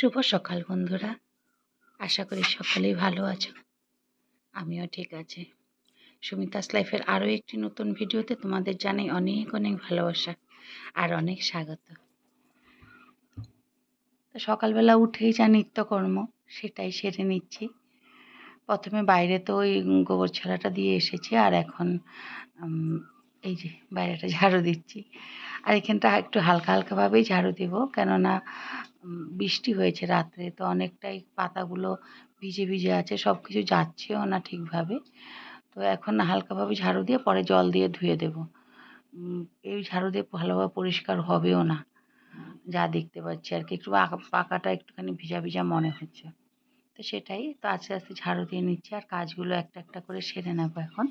শুভ সকাল, বন্ধুরা। আশা করি সকলেই ভালো আছো। আমিও ঠিক আছি। সুমিতাস লাইফের আরও একটি নতুন ভিডিওতে তোমাদের জানাই অনেক অনেক ভালোবাসা আর অনেক স্বাগত। তো সকালবেলা উঠেই যা নিত্যকর্ম, সেটাই সেরে নিচ্ছি। প্রথমে বাইরে তো ওই গোবর ছড়াটা দিয়ে এসেছি আর এখন এই যে বাইরেটা ঝাড়ু দিচ্ছি। আর এখানটা একটু হালকা হালকাভাবেই ঝাড়ু দেবো, কেননা বৃষ্টি হয়েছে রাত্রে, তো অনেকটাই পাতাগুলো ভিজে ভিজে আছে সব কিছু যাচ্ছেও না ঠিকভাবে। তো এখন হালকাভাবে ঝাড়ু দিয়ে পরে জল দিয়ে ধুয়ে দেব। এই ঝাড়ু দিয়ে ভালোভাবে পরিষ্কার হবেও না, যা দেখতে পাচ্ছি আর কি। একটু পাকাটা একটুখানি ভিজা ভিজা মনে হচ্ছে। তো সেটাই, তো আস্তে আস্তে ঝাড়ু দিয়ে নিচ্ছি আর কাজগুলো একটা একটা করে সেরে নেব এখন।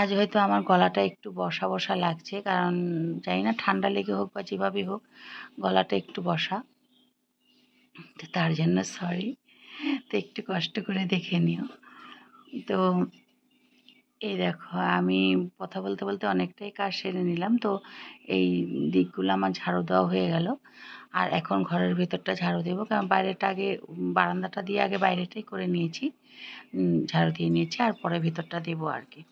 আজ হয়তো আমার গলাটা একটু বসা বসা লাগছে, কারণ জানি না, ঠান্ডা লেগে হোক বা যেভাবে হোক, গলাটা একটু বসা। তার জন্য সরি তো একটু কষ্ট করে দেখে নিও। তো এই দেখো, আমি কথা বলতে বলতে অনেকটাই কাজ সেরে নিলাম। তো এই দিকগুলো আমার ঝাড়ু দেওয়া হয়ে গেল। আর এখন ঘরের ভেতরটা ঝাড়ু দেবো। কারণ বাইরেটা আগে, বারান্দাটা দিয়ে আগে বাইরেটাই করে নিয়েছি। ঝাড়ু দিয়ে নিয়েছি। আর পরে ভেতরটা দেবো আর কি।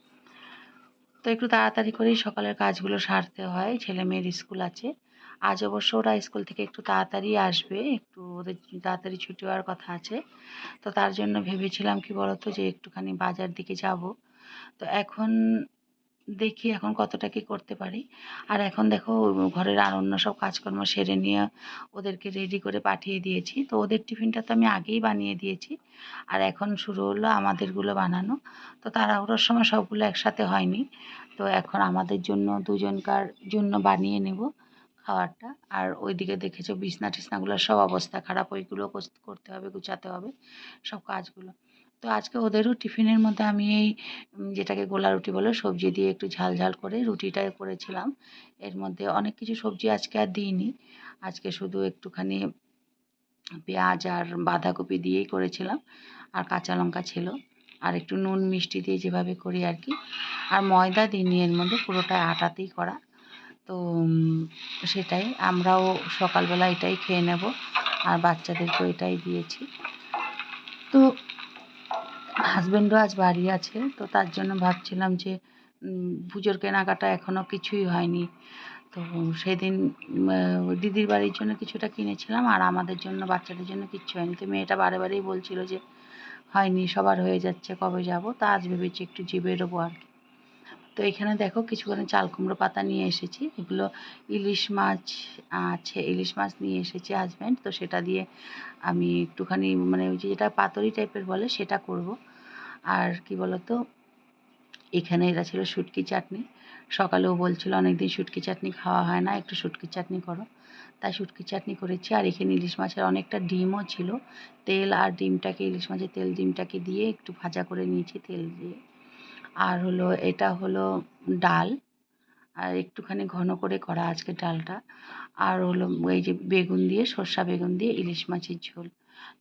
তো একটু তাড়াতাড়ি করেই সকালের কাজগুলো সারতে হয়। ছেলে মেয়ের স্কুল আছে। আজ অবশ্য ওরা স্কুল থেকে একটু তাড়াতাড়ি আসবে, একটু ওদের তাড়াতাড়ি ছুটি হওয়ার কথা আছে। তো তার জন্য ভেবেছিলাম কি বলতো যে একটুখানি বাজার দিকে যাব। তো এখন দেখি এখন কতটা কি করতে পারি। আর এখন দেখো ঘরের আর অন্য সব কাজকর্ম সেরে নিয়ে ওদেরকে রেডি করে পাঠিয়ে দিয়েছি। তো ওদের টিফিনটা তো আমি আগেই বানিয়ে দিয়েছি। আর এখন শুরু হলো আমাদেরগুলো বানানো। তো তাড়াহুড়োর সময় সবগুলো একসাথে হয়নি। তো এখন আমাদের জন্য দুজনকার জন্য বানিয়ে নেব। খাবারটা আর ওইদিকে দেখেছ বিছনা টিছনাগুলোর সব অবস্থা খারাপ, ওইগুলো করতে হবে, গুছাতে হবে সব কাজগুলো। তো আজকে ওদেরও টিফিনের মধ্যে আমি এই যেটাকে গোলা রুটি বলে সবজি দিয়ে একটু ঝাল ঝাল করে রুটিটা করেছিলাম। এর মধ্যে অনেক কিছু সবজি আজকে আর দিইনি। আজকে শুধু একটুখানি পেঁয়াজ আর বাঁধাকপি দিয়েই করেছিলাম। আর কাঁচা লঙ্কা ছিল। আর একটু নুন মিষ্টি দিয়ে যেভাবে করি আর কি। আর ময়দা দিইনি, এর মধ্যে পুরোটাই আটাতেই করা। তো সেটাই। আমরাও সকালবেলা এটাই খেয়ে নেব। আর বাচ্চাদেরকেও এটাই দিয়েছি। তো হাজবেন্ডও আজ বাড়ি আছে। তো তার জন্য ভাবছিলাম যে পুজোর কেনাকাটা এখনও কিছুই হয়নি। তো সেদিন দিদির বাড়ির জন্য কিছুটা কিনেছিলাম। আর আমাদের জন্য, বাচ্চাদের জন্য কিচ্ছু হয়নি। তো মেয়েটা বারে বারেই বলছিল যে, হয়নি, সবার হয়ে যাচ্ছে, কবে যাব? তা আজ ভেবেছি একটু যে বেরোবো আর কি। তো এখানে দেখো কিছুখানি চাল কুমড়ো পাতা নিয়ে এসেছি। এগুলো ইলিশ মাছ আছে, ইলিশ মাছ নিয়ে এসেছি হাজব্যান্ড তো সেটা দিয়ে আমি একটুখানি মানে ওই যেটা পাতুরি টাইপের বলে সেটা করব। আর কি বলতো, এখানে এটা ছিল শুটকি চাটনি। সকালেও বলছিল, অনেকদিন শুটকি চাটনি খাওয়া হয় না, একটু শুটকি চাটনি করো। তাই শুটকি চাটনি করেছি, আর এখানে ইলিশ মাছের অনেকটা ডিমও ছিল। তেল আর ডিমটাকে, ইলিশ মাছের তেল ডিমটাকে দিয়ে একটু ভাজা করে নিয়েছি, তেল দিয়ে আর হলো এটা হলো ডাল। আর একটুখানি ঘন করে করা আজকে ডালটা। আর হলো এই যে বেগুন দিয়ে, সর্ষা বেগুন দিয়ে, ইলিশ মাছের ঝোল।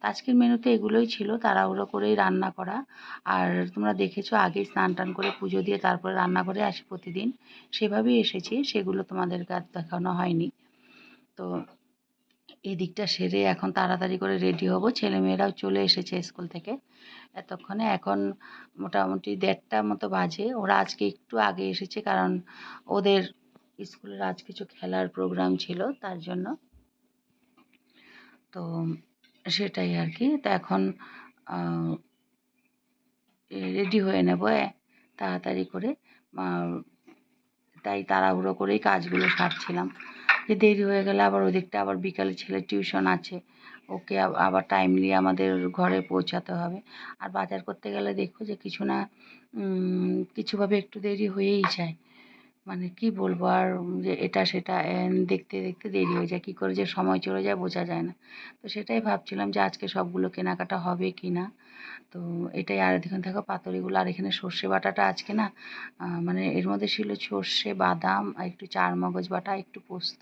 আজকের মেনুতে এগুলোই ছিল, তাড়াহুড়ো করেই রান্না করা। আর তোমরা দেখেছ, আগেই স্নান টান করে পুজো দিয়ে তারপরে রান্না করে আসি প্রতিদিন। সেভাবেই এসেছি, সেগুলো তোমাদেরকে আর দেখানো হয়নি। তো এদিকটা সেরে এখন তাড়াতাড়ি করে রেডি হব। ছেলেমেয়েরাও চলে এসেছে স্কুল থেকে। এতক্ষণে এখন মোটামুটি দেড়টা মতো বাজে। ওরা আজকে একটু আগে এসেছে কারণ ওদের স্কুলের আজ কিছু খেলার প্রোগ্রাম ছিল, তার জন্য। তো সেটাই আর কি। তো এখন রেডি হয়ে নেব তাড়াতাড়ি করে। তাই তাড়াহুড়ো করেই কাজগুলো সারছিলাম। যে দেরি হয়ে গেলে আবার ওদিকটা আবার বিকালে ছেলের টিউশন আছে। ওকে আব- আবার টাইমলি আমাদের ঘরে পৌঁছাতে হবে। আর বাজার করতে গেলে দেখো যে কিছু না কিছুভাবে একটু দেরি হয়েই যায়। মানে কি বলব আর যে এটা সেটা দেখতে দেখতে দেরি হয়ে যায়। কী করে যে সময় চলে যায় বোঝা যায় না। তো সেটাই ভাবছিলাম যে আজকে সবগুলো কেনাকাটা হবে কি না। তো এটাই আর দেখুন দেখো পাতুরিগুলো, আর এখানে সর্ষে বাটাটা আজকে না মানে এর মধ্যে ছিল সর্ষে, বাদাম, আর একটু চার মগজ বাটা, একটু পোস্ত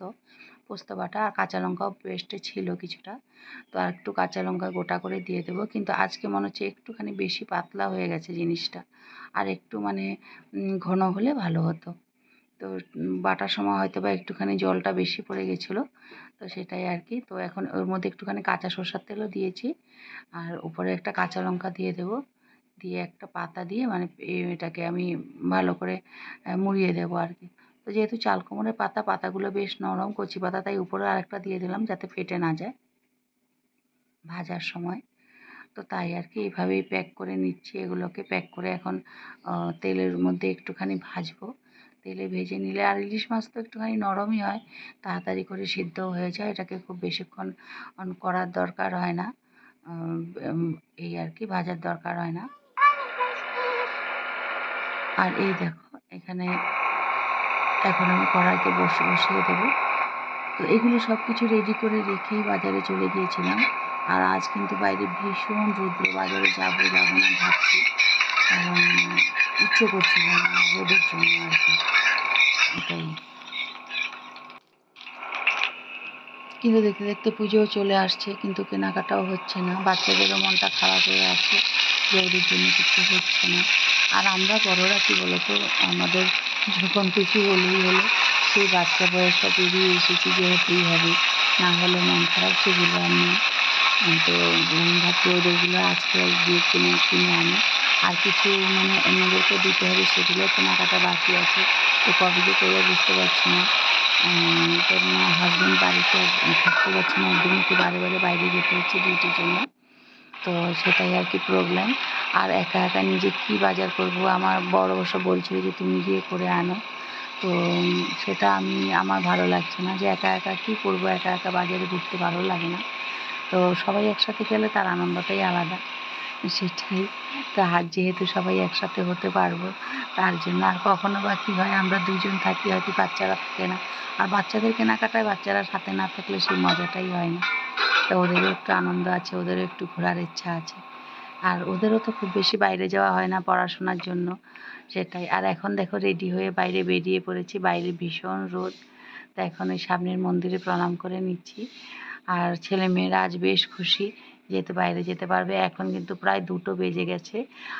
পোস্ত বাটা, আর কাঁচা লঙ্কাও পেস্টে ছিল কিছুটা। তো আর একটু কাঁচা লঙ্কা গোটা করে দিয়ে দেবো। কিন্তু আজকে মনে হচ্ছে একটুখানি বেশি পাতলা হয়ে গেছে জিনিসটা। আর একটু মানে ঘন হলে ভালো হতো। তো বাটার সময় হয়তো বা একটুখানি জলটা বেশি পড়ে গেছিল, তো সেটাই আর কি। তো এখন ওর মধ্যে একটুখানি কাঁচা সরষার তেলও দিয়েছি, আর উপরে একটা কাঁচা লঙ্কা দিয়ে দেবো। দিয়ে একটা পাতা দিয়ে মানে এটাকে আমি ভালো করে মুড়িয়ে দেবো আর কি। তো যেহেতু চাল কুমড়োর পাতা, পাতাগুলো বেশ নরম, কচি পাতা, তাই উপরে আরেকটা দিয়ে দিলাম যাতে ফেটে না যায় ভাজার সময়। তো তাই আর কি এইভাবেই প্যাক করে নিচ্ছি এগুলোকে। প্যাক করে এখন তেলের মধ্যে একটুখানি ভাজবো। তেলে ভেজে নিলে আর ইলিশ মাছ তো একটুখানি নরমই হয়, তাড়াতাড়ি করে সিদ্ধ হয়ে যায়, এটাকে খুব বেশিক্ষণ করার দরকার হয় না এই আর কি ভাজার দরকার হয় না। আর এই দেখো, এখানে এখন আমি কড়াইতে বসে, বসিয়ে দেবো। তো এগুলো সব কিছু রেডি করে রেখেই বাজারে চলে গিয়েছিলাম, আর আজ কিন্তু বাইরে ভীষণ রৌদ্র, বাজারে যাব যাব না ভাবছি, কারণ ইচ্ছে করছিল না রোদের জন্য আর কি। এটাই। কিন্তু দেখতে দেখতে পুজোও চলে আসছে কিন্তু কেনাকাটাও হচ্ছে না। বাচ্চাদেরও মনটা খারাপ হয়ে আছে যে ওদের জন্য কিছু হচ্ছে না। আর আমরা বড়রা কি বলতো আমাদের যখন কিছু হলেই হলো সেই বাচ্চা বয়সটা পেরিয়ে এসেছি যে হতেই হবে। না হলে মন খারাপ সেগুলো উম, তো ভাবছি ওদেরগুলো আজকে গিয়ে কিনে কিনে আনি। কিছু মানে অন্যদেরকে দিতে হবে সেগুলো কেনাকাটা বাকি আছে। তো কবে যে করব বুঝতে পারছি না। তো হাজব্যান্ড বাড়িতে থাকতে পারছে না, একদিন একটু বারে বারে বাইরে যেতে হচ্ছে ডিউটির জন্য। তো সেটাই আর কি প্রবলেম আর একা একা নিজে কী বাজার করব? আমার বড় অবশ্য বলছিল যে, তুমি গিয়ে করে আনো। তো সেটা আমি, আমার ভালো লাগছে না যে, একা একা কী করব? একা একা বাজারে ঘুরতে ভালো লাগে না। তো সবাই একসাথে গেলে তার আনন্দটাই আলাদা। সেটাই। তো আর যেহেতু সবাই একসাথে হতে পারব, তার জন্য আর কখনো বা কী হয়, আমরা দুজন থাকি, হয়তো বাচ্চারা থাকে না। আর বাচ্চাদের কেনাকাটায় বাচ্চারা সাথে না থাকলে সেই মজাটাই হয় না। তো ওদেরও একটু আনন্দ আছে, ওদেরও একটু ঘোরার ইচ্ছা আছে। আর ওদেরও তো খুব বেশি বাইরে যাওয়া হয় না পড়াশোনার জন্য, সেটাই। আর এখন দেখো রেডি হয়ে বাইরে বেরিয়ে পড়েছি, বাইরে ভীষণ রোদ। তো এখন ওই সামনের মন্দিরে প্রণাম করে নিচ্ছি। আর ছেলে মেয়েরা আজ বেশ খুশি যেহেতু বাইরে যেতে পারবে। এখন কিন্তু প্রায় দুটো বেজে গেছে।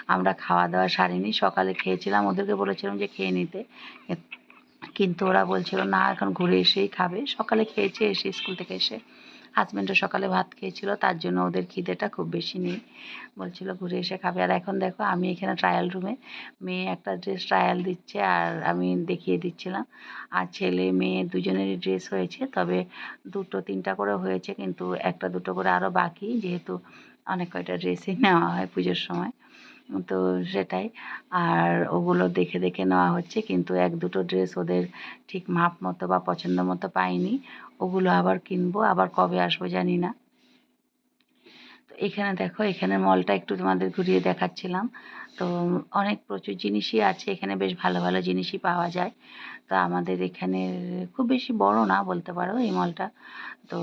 আমরা খাওয়া দাওয়া সারিনি। সকালে খেয়েছিলাম। ওদেরকে বলেছিলাম যে খেয়ে নিতে। কিন্তু ওরা বলছিল, না, এখন ঘুরে এসেই খাবে। সকালে খেয়েছে, এসে স্কুল থেকে এসে হাজব্যান্ডও সকালে ভাত খেয়েছিল, তার জন্য ওদের খিদেটা খুব বেশি নেই। বলছিল, ঘুরে এসে খাবে। আর এখন দেখো, আমি এখানে ট্রায়াল রুমে মেয়ে একটা ড্রেস ট্রায়াল দিচ্ছে আর আমি দেখিয়ে দিচ্ছিলাম। আর ছেলে, মেয়ে দুজনেরই ড্রেস হয়েছে, তবে দুটো, তিনটা করে হয়েছে, কিন্তু একটা দুটো করে আরও বাকি, যেহেতু অনেক কয়টা ড্রেসই নেওয়া হয় পুজোর সময়। তো সেটাই। আর ওগুলো দেখে দেখে নেওয়া হচ্ছে, কিন্তু এক দুটো ড্রেস ওদের ঠিক মাপ মতো বা পছন্দ মতো পাইনি। ওগুলো আবার কিনবো, আবার কবে আসব জানি না। এখানে দেখো, এখানে মলটা একটু তোমাদের ঘুরিয়ে দেখাচ্ছিলাম। তো অনেক প্রচুর জিনিসই আছে, এখানে বেশ ভালো ভালো জিনিসই পাওয়া যায়। তো আমাদের এখানে খুব বেশি বড় না বলতে পারো এই মলটা তো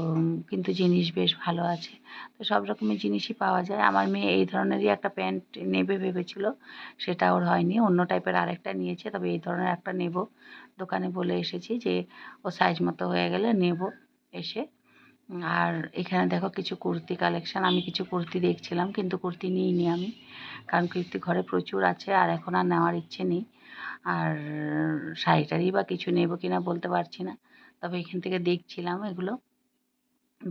কিন্তু জিনিস বেশ ভালো আছে। তো সব রকমের জিনিসই পাওয়া যায়। আমার মেয়ে এই ধরনেরই একটা প্যান্ট নেবে ভেবেছিল, সেটা ওর হয়নি। অন্য টাইপের আরেকটা নিয়েছে, তবে এই ধরনের একটা নেব। দোকানে বলে এসেছি যে ও সাইজ মতো হয়ে গেলে নেব এসে। আর এখানে দেখো কিছু কুর্তি কালেকশান আমি কিছু কুর্তি দেখছিলাম, কিন্তু কুর্তি নিইনি আমি, কারণ কুর্তি ঘরে প্রচুর আছে আর এখন আর নেওয়ার ইচ্ছে নেই। আর শাড়ি বা কিছু নেব কিনা বলতে পারছি না, তবে এখান থেকে দেখছিলাম এগুলো।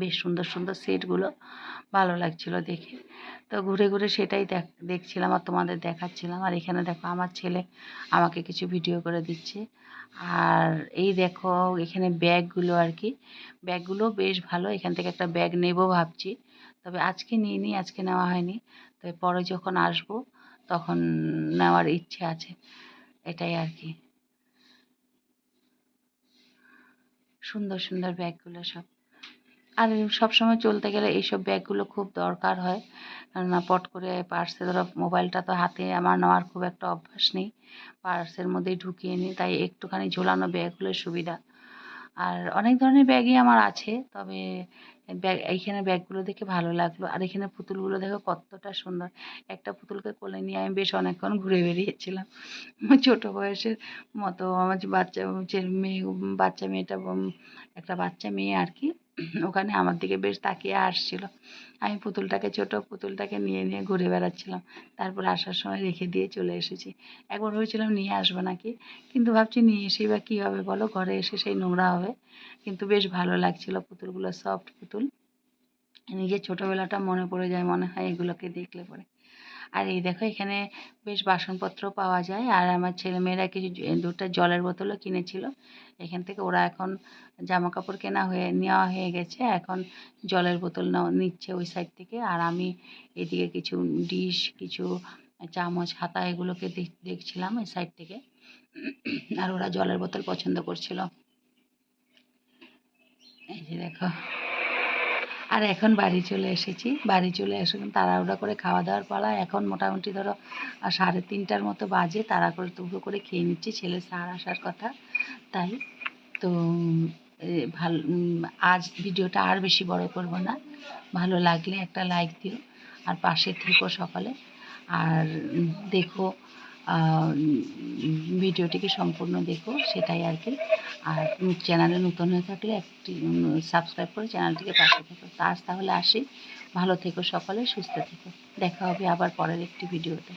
বেশ সুন্দর সুন্দর সেটগুলো ভালো লাগছিল দেখে। তো ঘুরে ঘুরে সেটাই দেখ, দেখছিলাম আর তোমাদের দেখাচ্ছিলাম। আর এখানে দেখো আমার ছেলে আমাকে কিছু ভিডিও করে দিচ্ছে। আর এই দেখো এখানে ব্যাগগুলো আর কি। ব্যাগগুলো বেশ ভালো, এখান থেকে একটা ব্যাগ নেব ভাবছি। তবে আজকে নিইনি, আজকে নেওয়া হয়নি। তবে পরে যখন আসব তখন নেওয়ার ইচ্ছে আছে, এটাই আর কি। সুন্দর সুন্দর ব্যাগগুলো সব। আর সব সময় চলতে গেলে এইসব ব্যাগগুলো খুব দরকার হয়। কেননা পট করে পার্সে ধরো মোবাইলটা তো হাতে আমার নেওয়ার খুব একটা অভ্যাস নেই। পার্সের মধ্যেই ঢুকিয়ে নিই, তাই একটুখানি ঝোলানো ব্যাগ হলে সুবিধা। আর অনেক ধরনের ব্যাগই আমার আছে, তবে ব্যাগ, এইখানে ব্যাগগুলো দেখে ভালো লাগল। আর এখানে পুতুলগুলো দেখো কতটা সুন্দর। একটা পুতুলকে কোলে নিয়ে আমি বেশ অনেকক্ষণ ঘুরে বেরিয়েছিলাম ছোটো বয়সের মতো আমার বাচ্চা মেয়ে, বাচ্চা মেয়েটা একটা বাচ্চা মেয়ে আর কি। ওখানে আমার দিকে বেশ তাকিয়ে আসছিল। আমি পুতুলটাকে, ছোট পুতুলটাকে নিয়ে নিয়ে ঘুরে বেড়াচ্ছিলাম। তারপর আসার সময় রেখে দিয়ে চলে এসেছি। একবার ভেবেছিলাম নিয়ে আসব নাকি? কিন্তু ভাবছি নিয়ে এসেই বা কী হবে বলো? ঘরে এসে সেই নোংরা হবে। কিন্তু বেশ ভালো লাগছিল পুতুলগুলো, সফট পুতুল। নিজের ছোটোবেলাটা মনে পড়ে যায় মনে হয় এগুলোকে দেখলে পরে। আর এই দেখো এখানে বেশ বাসনপত্র পাওয়া যায়। আর আমার ছেলেমেয়েরা কিছু দুটো জলের বোতলও কিনেছিল। এখান থেকে ওরা এখন জামা কাপড় কেনা হয়ে, নেওয়া হয়ে গেছে। এখন জলের বোতল নিচ্ছে ওই সাইড থেকে। আর আমি এদিকে কিছু ডিশ, কিছু চামচ, হাতা এগুলোকে দেখ- দেখছিলাম এই সাইড থেকে। আর ওরা জলের বোতল পছন্দ করছিল। এই যে দেখো। আর এখন বাড়ি চলে এসেছি। বাড়ি চলে এসে তাড়াহুড়া করে খাওয়া দাওয়ার পালা। এখন মোটামুটি ধরো সাড়ে তিনটার মতো বাজে। তাড়া করে তুবড়ো করে খেয়ে নিচ্ছি। ছেলে সার আসার কথা, তাই। তো ভালো আজ ভিডিওটা আর বেশি বড় করব না। ভালো লাগলে একটা লাইক দিও। আর পাশে থেকো সকালে। আর দেখো ভিডিওটিকে সম্পূর্ণ দেখো, সেটাই আর কি। আর চ্যানেলে নতুন হয়ে থাকলে একটি সাবস্ক্রাইব করে চ্যানেলটিকে পাশে থেকো। আজ তাহলে আসি। ভালো থেকো সকলে, সুস্থ থেকো। দেখা হবে আবার পরের একটি ভিডিওতে।